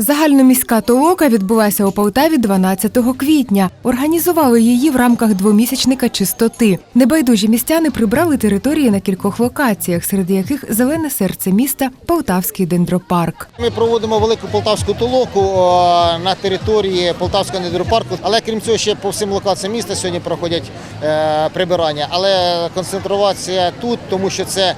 Загальноміська толока відбулася у Полтаві 12 квітня. Організували її в рамках двомісячника чистоти. Небайдужі містяни прибрали території на кількох локаціях, серед яких зелене серце міста Полтавський дендропарк. Ми проводимо велику полтавську толоку на території Полтавського недропарку, але крім цього, ще по всім локаціям міста сьогодні проходять е, прибирання. Але концентрація тут, тому що це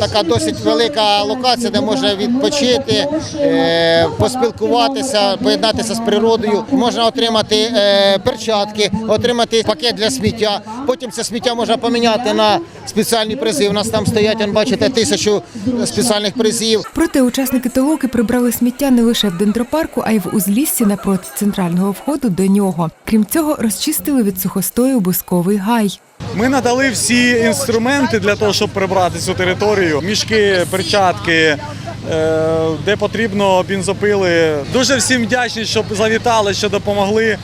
така досить велика локація, де можна відпочити, е, поспілкуватися, поєднатися з природою. Можна отримати е, перчатки, отримати пакет для сміття. Потім це сміття можна поміняти на спеціальні призи. У нас там стоять, бачите, тисячу спеціальних призів. Проте учасники толоки прибрали сміття не лише в дендропарку, а й в узліссі напроти центрального входу до нього. Крім цього, розчистили від сухостою бусковий гай. Ми надали всі інструменти для того, щоб прибрати цю територію. Мішки, перчатки, е, де потрібно бензопили. Дуже всім вдячні, щоб завітали, що допомогли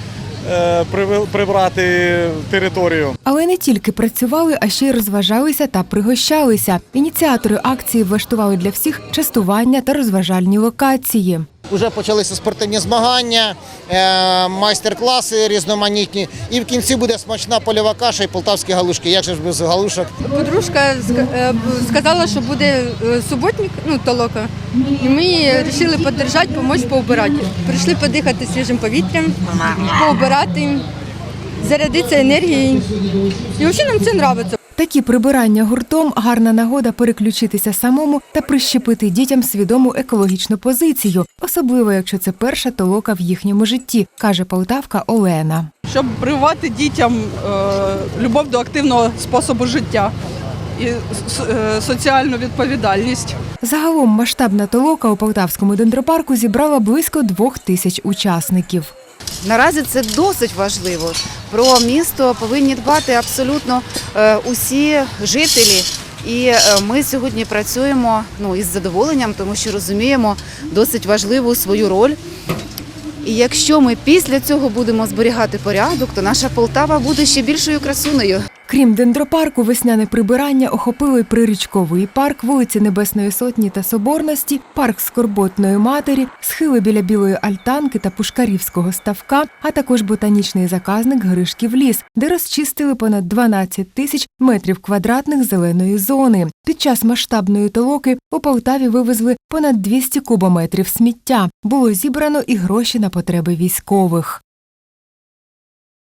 е, прибрати територію. Але не тільки працювали, а ще й розважалися та пригощалися. Ініціатори акції влаштували для всіх частування та розважальні локації. Уже почалися спортивні змагання, е, майстер-класи різноманітні. І в кінці буде смачна польова каша і полтавські галушки. Як же ж без галушок? Подружка е, сказала, що буде е, суботник, ну толока. І ми вирішили підтримати, допомогти поубирати. Прийшли подихати свіжим повітрям, поубирати, зарядитися енергією. І взагалі нам це подобається. Такі прибирання гуртом гарна нагода переключитися самому та прищепити дітям свідому екологічну позицію, особливо якщо це перша толока в їхньому житті, каже полтавка Олена. щоб прививати дітям е, любов до активного способу життя і е, соціальну відповідальність. Загалом масштабна толока у полтавському дендропарку зібрала близько двох тисяч учасників. Наразі це досить важливо. Про місто повинні дбати абсолютно е, усі жителі. І е, ми сьогодні працюємо ну, із задоволенням, тому що розуміємо досить важливу свою роль. І якщо ми після цього будемо зберігати порядок, то наша Полтава буде ще більшою красунею. Крім дендропарку, весняне прибирання охопило й прирічковий парк, вулиці Небесної Сотні та Соборності, парк Скорботної матері, схили біля Білої Альтанки та Пушкарівського ставка, а також ботанічний заказник Гришків ліс, де розчистили понад 12 тисяч метрів квадратних зеленої зони. Під час масштабної толоки у Полтаві вивезли понад 200 кубометрів сміття. Було зібрано і гроші на потреби військових.